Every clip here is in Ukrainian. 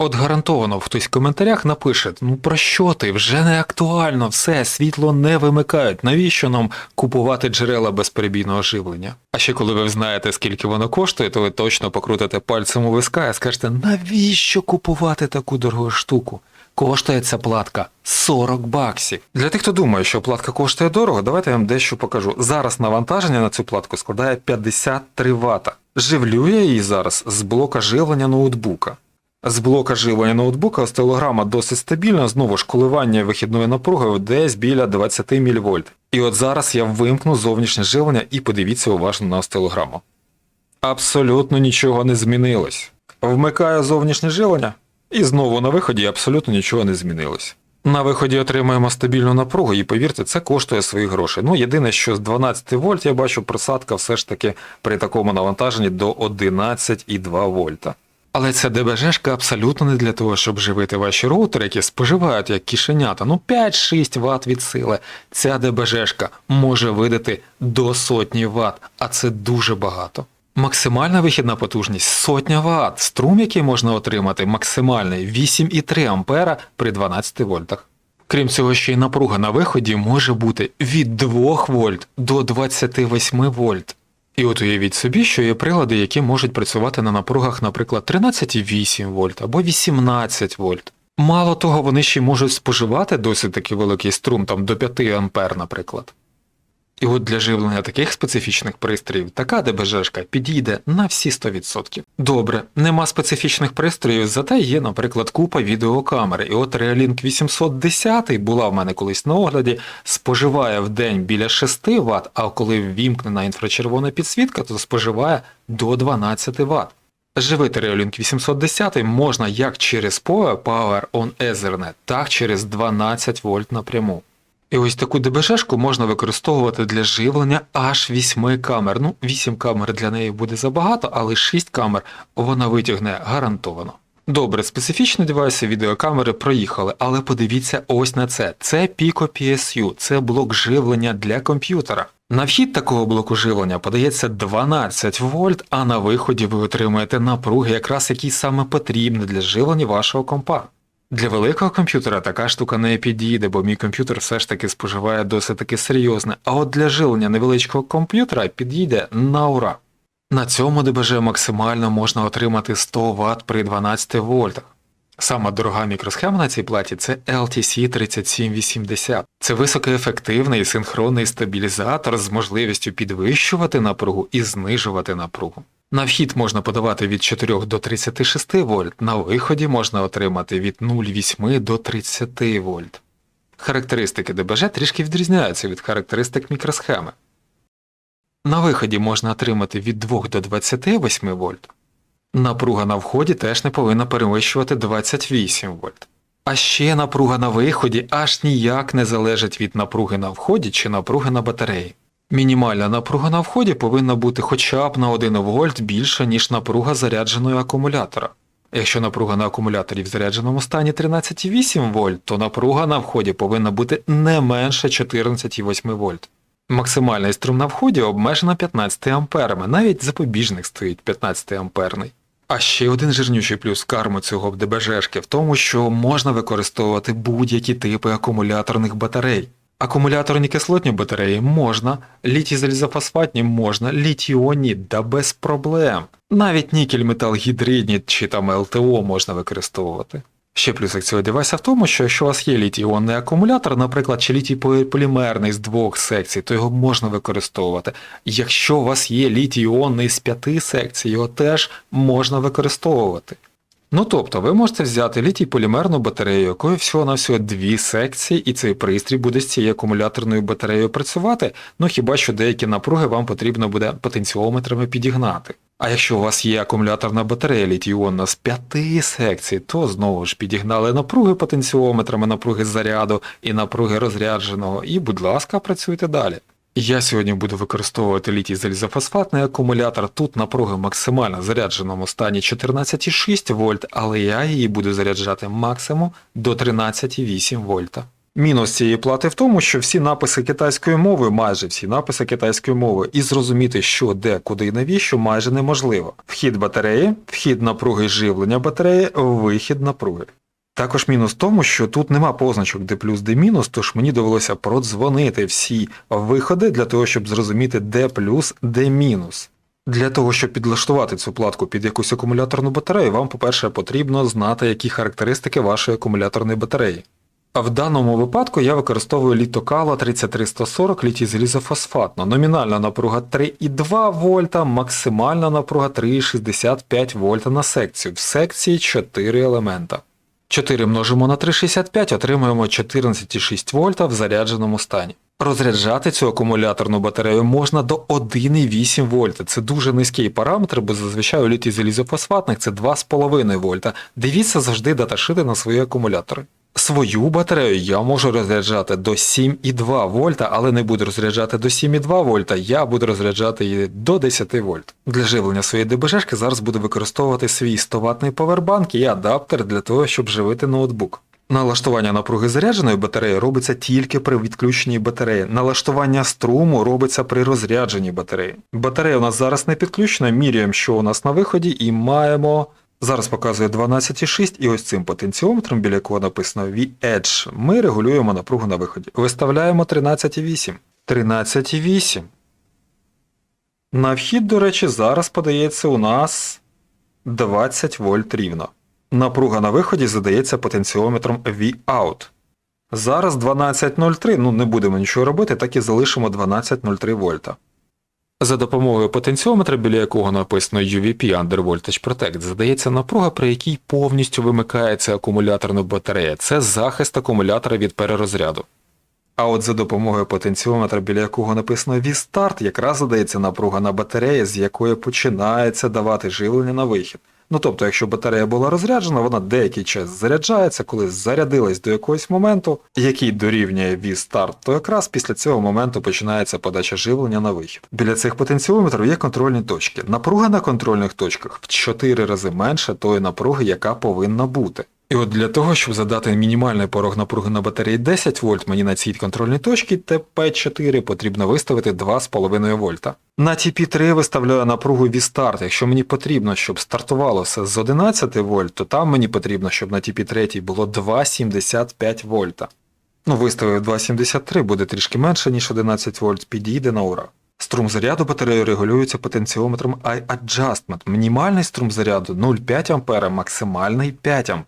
От гарантовано хтось в коментарях напише: ну про що ти? Вже не актуально, все, світло не вимикають. Навіщо нам купувати джерела безперебійного живлення? А ще коли ви знаєте, скільки воно коштує, то ви точно покрутите пальцем у виска і скажете, навіщо купувати таку дорогу штуку? Коштує ця платка 40 баксів. Для тих, хто думає, що платка коштує дорого, давайте я вам дещо покажу. Зараз навантаження на цю платку складає 53 Вт. Живлю я її зараз з блока живлення ноутбука. З блока живлення ноутбука остеолограма досить стабільна, знову ж коливання вихідної напруги десь біля 20 мВ. І от зараз я вимкну зовнішнє живлення і подивіться уважно на остеолограму. Абсолютно нічого не змінилось. Вмикаю зовнішнє живлення, і знову на виході абсолютно нічого не змінилось. На виході отримаємо стабільну напругу, і повірте, це коштує своїх грошей. Ну, єдине, що з 12 вольт я бачу просадка все ж таки при такому навантаженні до 11,2 вольта. Але ця ДБЖшка абсолютно не для того, щоб живити ваші роутери, які споживають як кишенята, ну 5-6 Вт від сили. Ця ДБЖшка може видати до сотні Вт, а це дуже багато. Максимальна вихідна потужність сотня Вт. Струм, який можна отримати, максимальний 8,3 ампера при 12 вольтах. Крім цього, ще й напруга на виході може бути від 2 вольт до 28 вольт. І от уявіть собі, що є прилади, які можуть працювати на напругах, наприклад, 13,8 вольт або 18 вольт. Мало того, вони ще можуть споживати досить таки великий струм, там до 5 ампер, наприклад. І от для живлення таких специфічних пристроїв така ДБЖшка підійде на всі 100%. Добре, нема специфічних пристроїв, зате є, наприклад, купа відеокамер. І от Realink 810 була в мене колись на огляді, споживає в день біля 6 Вт, а коли ввімкнена інфрачервона підсвітка, то споживає до 12 Вт. Живити Realink 810 можна як через PoE Power on Ethernet, так через 12 вольт напряму. І ось таку ДБЖшку можна використовувати для живлення аж 8 камер. Ну, 8 камер для неї буде забагато, але 6 камер вона витягне гарантовано. Добре, специфічні девайси відеокамери проїхали, але подивіться ось на це. Це Pico PSU, це блок живлення для комп'ютера. На вхід такого блоку живлення подається 12 вольт, а на виході ви отримуєте напруги, якраз які саме потрібні для живлення вашого компа. Для великого комп'ютера така штука не підійде, бо мій комп'ютер все ж таки споживає досить таки серйозне, а от для живлення невеличкого комп'ютера підійде на ура. На цьому ДБЖ максимально можна отримати 100 Вт при 12 вольтах. Сама дорога мікросхема на цій платі це LTC3780. Це високоефективний синхронний стабілізатор з можливістю підвищувати напругу і знижувати напругу. На вхід можна подавати від 4 до 36 вольт, на виході можна отримати від 0,8 до 30 вольт. Характеристики ДБЖ трішки відрізняються від характеристик мікросхеми. На виході можна отримати від 2 до 28 вольт. Напруга на вході теж не повинна перевищувати 28 вольт. А ще напруга на виході аж ніяк не залежить від напруги на вході чи напруги на батареї. Мінімальна напруга на вході повинна бути хоча б на 1 вольт більша, ніж напруга зарядженого акумулятора. Якщо напруга на акумуляторі в зарядженому стані 13,8 вольт, то напруга на вході повинна бути не менше 14,8 вольт. Максимальний струм на вході обмежено 15 амперами, навіть запобіжник стоїть 15 амперний. А ще один жирнючий плюс карми цього ДБЖшки в тому, що можна використовувати будь-які типи акумуляторних батарей. Акумуляторні кислотні батареї можна, літій залізофосфатні можна, літіонні да без проблем. Навіть нікель метал гідридні чи там ЛТО можна використовувати. Ще плюсик цього девайса в тому, що якщо у вас є літій-іонний акумулятор, наприклад, чи літій полімерний з двох секцій, то його можна використовувати. Якщо у вас є літій-іонний з п'яти секцій, його теж можна використовувати. Ну тобто, ви можете взяти літій полімерну батарею, якою всього на всього дві секції, і цей пристрій буде з цією акумуляторною батареєю працювати, ну хіба що деякі напруги вам потрібно буде потенціометрами підігнати. А якщо у вас є акумуляторна батарея літій-іонна з п'яти секцій, то знову ж підігнали напруги потенціометрами, напруги заряду і напруги розрядженого, і, будь ласка, працюйте далі. Я сьогодні буду використовувати літій залізофосфатний акумулятор. Тут напруга максимально зарядженому стані 14,6 вольт, але я її буду заряджати максимум до 13,8 вольта. Мінус цієї плати в тому, що всі написи китайською мовою, майже всі написи китайською мовою, і зрозуміти, що, де, куди і навіщо, майже неможливо. Вхід батареї, вхід напруги живлення батареї, вихід напруги. Також мінус в тому, що тут нема позначок де плюс, де мінус, тож мені довелося продзвонити всі виходи для того, щоб зрозуміти, де плюс, де мінус. Для того, щоб підлаштувати цю платку під якусь акумуляторну батарею, вам, по-перше, потрібно знати, які характеристики вашої акумуляторної батареї. В даному випадку я використовую літокало 33140 літій залізофосфатно. Номінальна напруга 3,2 вольта, максимальна напруга 3,65 вольта на секцію. В секції 4 елемента. 4 множимо на 3,65, отримуємо 14,6 вольта в зарядженому стані. Розряджати цю акумуляторну батарею можна до 1,8 вольта. Це дуже низький параметр, бо зазвичай у літій залізофосфатних це 2,5 вольта. Дивіться завжди даташити на свої акумулятори. Свою батарею я можу розряджати до 7,2 вольта, але не буду розряджати до 7,2 вольта, я буду розряджати її до 10 вольт. Для живлення своєї ДБЖшки зараз буду використовувати свій 100 ватний повербанк і адаптер для того, щоб живити ноутбук. Налаштування напруги зарядженої батареї робиться тільки при відключенні батареї. Налаштування струму робиться при розрядженні батареї. Батарея у нас зараз не підключена, міряємо, що у нас на виході, і маємо. Зараз показує 12,6 і ось цим потенціометром, біля якого написано V-Edge, ми регулюємо напругу на виході. Виставляємо 13,8. 13,8. На вхід, до речі, зараз подається у нас 20 вольт рівно. Напруга на виході задається потенціометром V-out. Зараз 12.03, ну не будемо нічого робити, так і залишимо 12.03 вольта. За допомогою потенціометра, біля якого написано UVP Under Voltage Protect, задається напруга, при якій повністю вимикається акумуляторна батарея. Це захист акумулятора від перерозряду. А от за допомогою потенціометра, біля якого написано V-Start, якраз задається напруга на батареї, з якої починається давати живлення на вихід. Ну тобто, якщо батарея була розряджена, вона деякий час заряджається, коли зарядилась до якогось моменту, який дорівнює V-старт, то якраз після цього моменту починається подача живлення на вихід. Біля цих потенціометрів є контрольні точки. Напруга на контрольних точках в 4 рази менше тої напруги, яка повинна бути. І от для того, щоб задати мінімальний порог напруги на батареї 10 вольт, мені на цій контрольній точці ТП4 потрібно виставити 2,5 вольта. На TP3 виставляю напругу V-Start. Якщо мені потрібно, щоб стартувало все з 11 вольт, то там мені потрібно, щоб на TP3 було 2,75 вольта. Ну, виставив 2,73, буде трішки менше, ніж 11 вольт, підійде на ура. Струм заряду батареї регулюється потенціометром I-Adjustment. Мінімальний струм заряду 0,5 А, максимальний 5 А.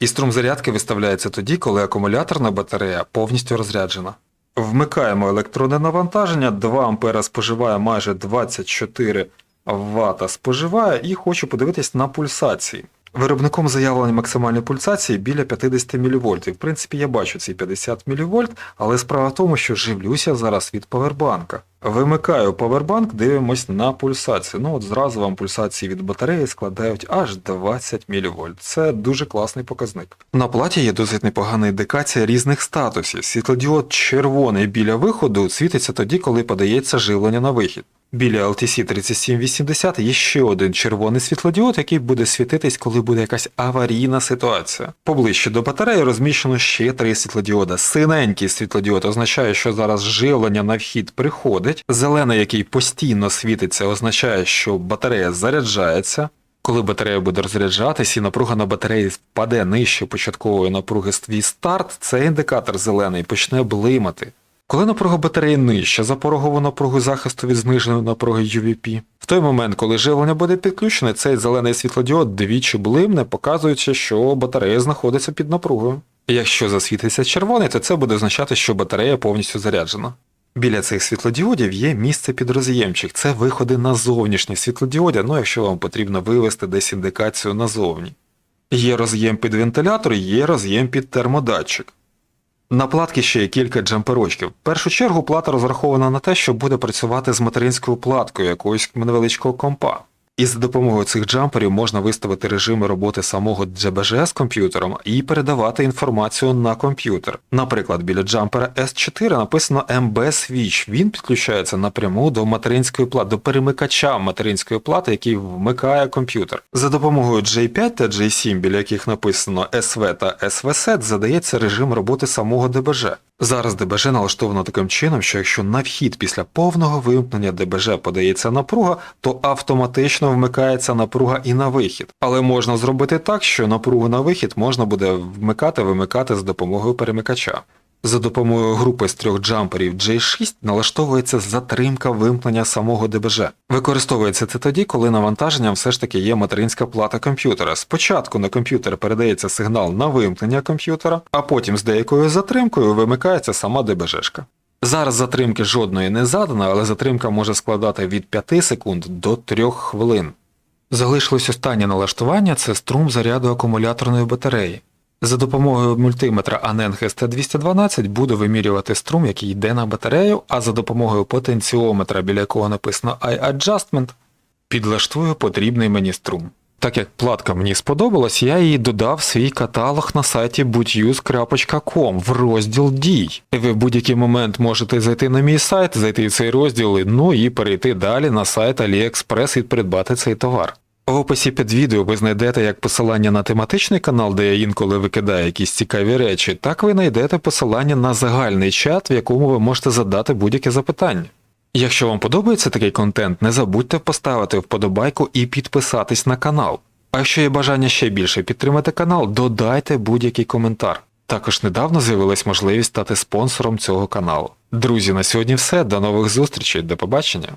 І струм зарядки виставляється тоді, коли акумуляторна батарея повністю розряджена. Вмикаємо електронне навантаження, 2 А споживає майже 24 Вт споживає і хочу подивитись на пульсації. Виробником заявлені максимальні пульсації біля 50 мВ. В принципі, я бачу ці 50 мВ, але справа в тому, що живлюся зараз від павербанка. Вимикаю павербанк, дивимось на пульсацію. Ну от зразу вам пульсації від батареї складають аж 20 мВ. Це дуже класний показник. На платі є досить непогана індикація різних статусів. Світлодіод червоний біля виходу світиться тоді, коли подається живлення на вихід. Біля LTC 3780 є ще один червоний світлодіод, який буде світитись, коли буде якась аварійна ситуація. Поближче до батареї розміщено ще три світлодіода. Синенький світлодіод означає, що зараз живлення на вхід приходить. Зелений, який постійно світиться, означає, що батарея заряджається. Коли батарея буде розряджатись і напруга на батареї впаде нижче початкової напруги свій старт, цей індикатор зелений почне блимати. Коли напруга батареї нижча за порогову напругу захисту від зниженої напруги UVP, в той момент, коли живлення буде підключене, цей зелений світлодіод двічі блимне, показуючи, що батарея знаходиться під напругою. Якщо засвітиться червоний, то це буде означати, що батарея повністю заряджена. Біля цих світлодіодів є місце під роз'ємчик. Це виходи на зовнішні світлодіоди, ну якщо вам потрібно вивести десь індикацію назовні. Є роз'єм під вентилятор, є роз'єм під термодатчик. На платки ще є кілька джамперочків. В першу чергу плата розрахована на те, що буде працювати з материнською платкою якогось невеличкого компа. І за допомогою цих джамперів можна виставити режими роботи самого JBG з комп'ютером і передавати інформацію на комп'ютер. Наприклад, біля джампера S4 написано MB Switch. Він підключається напряму до материнської плати, до перемикача материнської плати, який вмикає комп'ютер. За допомогою J5 та J7, біля яких написано SV та SVSet, задається режим роботи самого DBG. Зараз ДБЖ налаштовано таким чином, що якщо на вхід після повного вимкнення ДБЖ подається напруга, то автоматично вмикається напруга і на вихід. Але можна зробити так, що напругу на вихід можна буде вмикати-вимикати з допомогою перемикача. За допомогою групи з трьох джамперів J6 налаштовується затримка вимкнення самого ДБЖ. Використовується це тоді, коли навантаженням все ж таки є материнська плата комп'ютера. Спочатку на комп'ютер передається сигнал на вимкнення комп'ютера, а потім з деякою затримкою вимикається сама ДБЖшка. Зараз затримки жодної не задано, але затримка може складати від 5 секунд до 3 хвилин. Залишилось останнє налаштування це струм заряду акумуляторної батареї. За допомогою мультиметра Aneng ST212 буду вимірювати струм, який йде на батарею, а за допомогою потенціометра, біля якого написано iAdjustment, підлаштую потрібний мені струм. Так як платка мені сподобалась, я її додав в свій каталог на сайті bootuse.com в розділ дій. Ви в будь-який момент можете зайти на мій сайт, зайти в цей розділ, ну і перейти далі на сайт AliExpress і придбати цей товар. В описі під відео ви знайдете як посилання на тематичний канал, де я інколи викидаю якісь цікаві речі, так ви знайдете посилання на загальний чат, в якому ви можете задати будь-яке запитання. Якщо вам подобається такий контент, не забудьте поставити вподобайку і підписатись на канал. А якщо є бажання ще більше підтримати канал, додайте будь-який коментар. Також недавно з'явилась можливість стати спонсором цього каналу. Друзі, на сьогодні все. До нових зустрічей, до побачення.